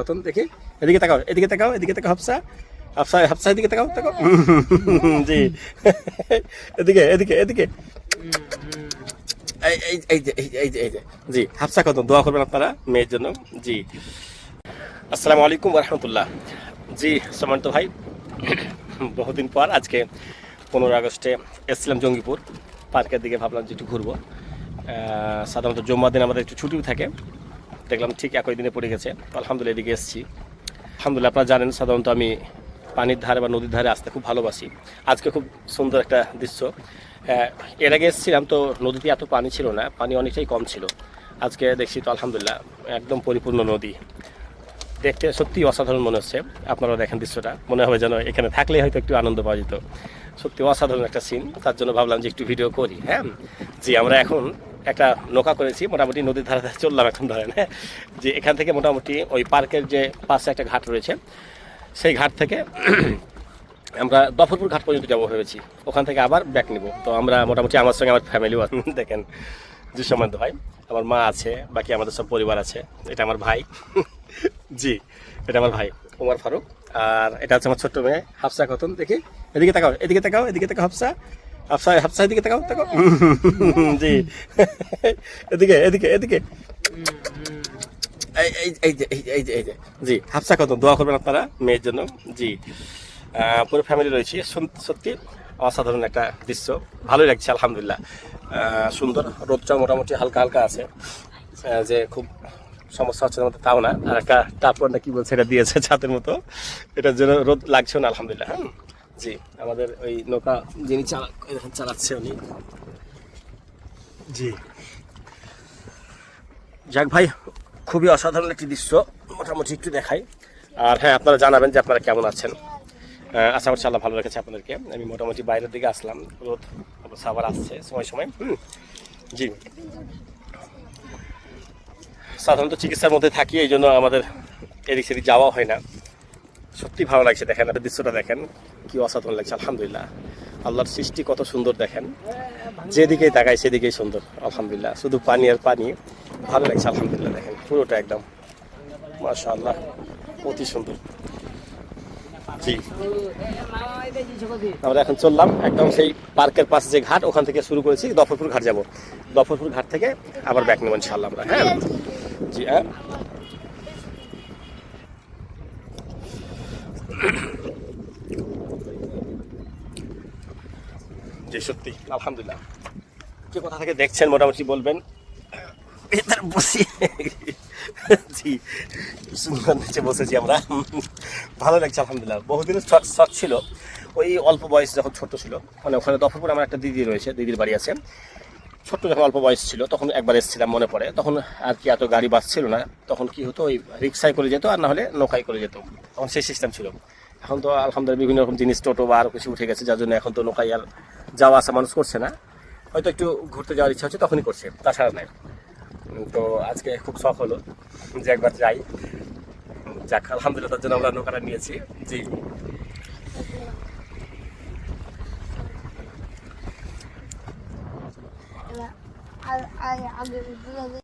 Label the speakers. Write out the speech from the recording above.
Speaker 1: কতন দেখি। এদিকে তাকাও এদিকে তাকাও এদিকে তাকাও, হাফসা। হাফসা হাফসা, এদিকে তাকাও তাকাও। জি। এদিকে এদিকে এদিকে। জি, হাফসা কতন দোয়া করবেন আপনারা মেয়ের জন্য? জি। আসসালামু আলাইকুম রহমতুল্লাহ। জি, সম্মানিত ভাই, বহুদিন পর আজকে পনেরো আগস্টে এসেছিলাম জঙ্গিপুর। পার্কের দিকে ভাবলাম যে একটু ঘুরবো। সাধারণত জম্মার দিন আমাদের একটু ছুটিও থাকে। দেখলাম ঠিক একই দিনে পড়ে গেছে। আলহামদুলিল্লাহ এদিকে এসেছি। আলহামদুলিল্লাহ আপনারা জানেন, সাধারণত আমি পানির ধারে বা নদীর ধারে আসতে খুব ভালোবাসি। আজকে খুব সুন্দর একটা দৃশ্য। এর আগে এসেছিলাম তো নদীতে এত পানি ছিল না, পানি অনেকটাই কম ছিল। আজকে দেখছি তো আলহামদুলিল্লাহ একদম পরিপূর্ণ নদী। দেখতে সত্যি অসাধারণ মনে হচ্ছে। আপনারা দেখেন দৃশ্যটা। মনে হবে যেন এখানে থাকলে হয়তো একটু আনন্দ পাওয়া যেত। সত্যি অসাধারণ একটা সিন তার জন্য ভাবলাম যে একটু ভিডিও করি হ্যাঁ? জি, আমরা এখন একটা নৌকা করেছি, মোটামুটি নদীর ধারে ধারে চললাম এখন ধরেন হ্যাঁ? যে এখান থেকে মোটামুটি ওই পার্কের যে পাশে একটা ঘাট রয়েছে, সেই ঘাট থেকে আমরা দফরপুর ঘাট পর্যন্ত যাব ভেবেছি। ওখান থেকে আবার ব্যাক নিব। তো আমরা মোটামুটি আমার সঙ্গে আমার ফ্যামিলিও দেখেন যে সম্বন্ধ ভাই, আমার মা আছে, বাকি আমাদের সব পরিবার আছে, এটা আমার ভাই। জি, এটা আমার ভাই, উমার ফারুক। আর এটা হচ্ছে আমার ছোট্ট মেয়ে, হাফসা কতন দেখি। এদিকে তাকাও এদিকে তাকাও এদিকে তাকাও হাফসা। হাফসা হাফসা এদিকে তাকাও তাকাও। জি। এদিকে এদিকে এদিকে। এই যে এই যে এই যে জি হাফসা কত দোয়া করবেন আপনারা মেয়ের জন্য। জি। পুরো ফ্যামিলি রয়েছে। সত্যি অসাধারণ একটা দৃশ্য। ভালোই লাগছে, আলহামদুলিল্লাহ। সুন্দর। রোদটা মোটামুটি হালকা হালকা আছে। যে খুব সমস্যা হচ্ছে, আমাদের তাও না। আর একটা টাপর না কি বলছে, এটা দিয়েছে ছাতের মতো। এটার জন্য রোদ লাগছে না, আলহামদুলিল্লাহ। হ্যাঁ জি আমাদের ওই নৌকা যিনি চালা চালাচ্ছে উনি। জি। যাক ভাই খুবই অসাধারণ একটি দৃশ্য মোটামুটি একটু দেখাই। আর হ্যাঁ আপনারা জানাবেন যে আপনারা কেমন আছেন। আশা করছি আল্লাহ ভালো রেখেছে আপনাদেরকে। আমি মোটামুটি বাইরের দিকে আসলাম রোদ আবার আসছে সময় সময় হুম। জি। সাধারণত চিকিৎসার মধ্যে থাকি এই জন্য আমাদের এদিক সেদিক যাওয়া হয় না। সত্যি ভালো লাগছে দেখেন একটা দৃশ্যটা দেখেন, কি অসাধারণ লাগছে, আলহামদুলিল্লাহ। আল্লাহর সৃষ্টি কত সুন্দর দেখেন। যেদিকেই তাকায় সেদিকেই সুন্দর, আলহামদুলিল্লাহ। শুধু পানি আর পানি, ভালো লাগছে, আলহামদুলিল্লাহ দেখেন, পুরোটা একদম। মাশা আল্লাহ অতি সুন্দর। জি। আমরা এখন চললাম একদম সেই পার্কের পাশে যে ঘাট, ওখান থেকে শুরু করেছি, দফরপুর ঘাট যাব। দফরপুর ঘাট থেকে আবার ব্যাক নেব ইনশাল্লাহ আমরা হ্যাঁ? জি হ্যাঁ। জি, সত্যি, আলহামদুলিল্লাহ। যে কোথা থেকে দেখছেন মোটামুটি বলবেন। জি, সুন্দর নিচে বসেছি আমরা। ভালো লাগছে, আলহামদুলিল্লাহ। বহুদিনের শখ শখ ছিল। ওই অল্প বয়স যখন ছোট ছিল মানে ওখানে দফরপুর আমার একটা দিদি রয়েছে, দিদির বাড়ি আছে। ছোট্ট যখন অল্প বয়স ছিল, তখন একবার এসেছিলাম, মনে পড়ে। তখন আর কি এত গাড়ি বাস ছিল না। তখন কি হতো, ওই রিক্সায় করে যেত আর না হলে নৌকায় করে যেত। তখন সেই সিস্টেম ছিল। এখন তো আলহামদুলিল্লাহ বিভিন্ন রকম জিনিস, টোটো বা আরও কিছু উঠে গেছে, যার জন্য এখন তো নৌকায় আর যাওয়া আসা মানুষ করছে না। হয়তো একটু ঘুরতে যাওয়ার ইচ্ছা হচ্ছে, তখনই করছে, তাছাড়া নাই। তো আজকে খুব শখ হলো যে একবার যাই। যাক, আলহামদুলিল্লাহ তার জন্য আমরা নৌকাটা নিয়েছি। জি।
Speaker 2: gonna